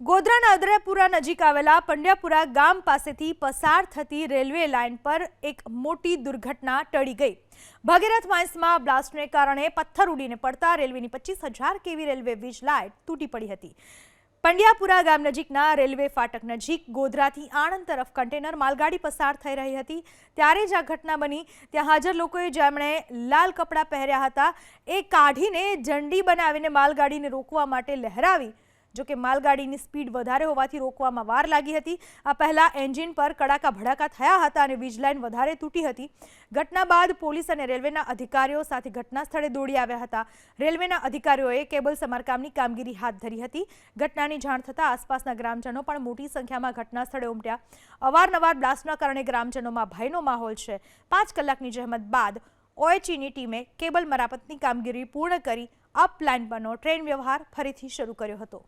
ગોધરાના અદરાપુરા નજીક આવેલા પંડ્યાપુરા ગામ પાસેથી પસાર થતી રેલવે લાઇન પર એક મોટી દુર્ઘટના ટળી ગઈ. ભગીરથ માઇન્સમાં બ્લાસ્ટને કારણે પથ્થર ઉડીને પડતા રેલવેની પચીસ હજાર કેવી રેલવે વીજ લાઇટ તૂટી પડી હતી. પંડ્યાપુરા ગામ નજીકના રેલવે ફાટક નજીક ગોધરાથી આણંદ તરફ કન્ટેનર માલગાડી પસાર થઈ રહી હતી. ત્યારે જ આ ઘટના બની. ત્યાં હાજર લોકોએ જેમણે લાલ કપડાં પહેર્યા હતા, એ કાઢીને ઝંડી બનાવીને માલગાડીને રોકવા માટે લહેરાવી જો કે માલગાડીની સ્પીડ વધારે હોવાથી રોકવામાં વાર લાગી હતી. આ પહેલા એન્જિન પર કડાકા ભડાકા થયા હતા અને વીજલાઇન વધારે તૂટી હતી. ઘટના બાદ પોલીસ અને રેલવેના અધિકારીઓ સાથે ઘટના સ્થળે દોડી આવ્યા હતા. રેલવેના અધિકારીઓએ કેબલ સમારકામની કામગીરી હાથ ધરી હતી. ઘટનાની જાણ થતાં આસપાસના ગ્રામજનો પણ મોટી સંખ્યામાં ઘટના સ્થળે ઉમટ્યા. અવારનવાર બ્લાસ્ટના કારણે ગ્રામજનોમાં ભયનો માહોલ છે. પાંચ કલાકની જહેમત બાદ ઓએચઈની ટીમે કેબલ મરામતની કામગીરી પૂર્ણ કરી અપ લાઇન પરનો ટ્રેન વ્યવહાર ફરીથી શરૂ કર્યો હતો.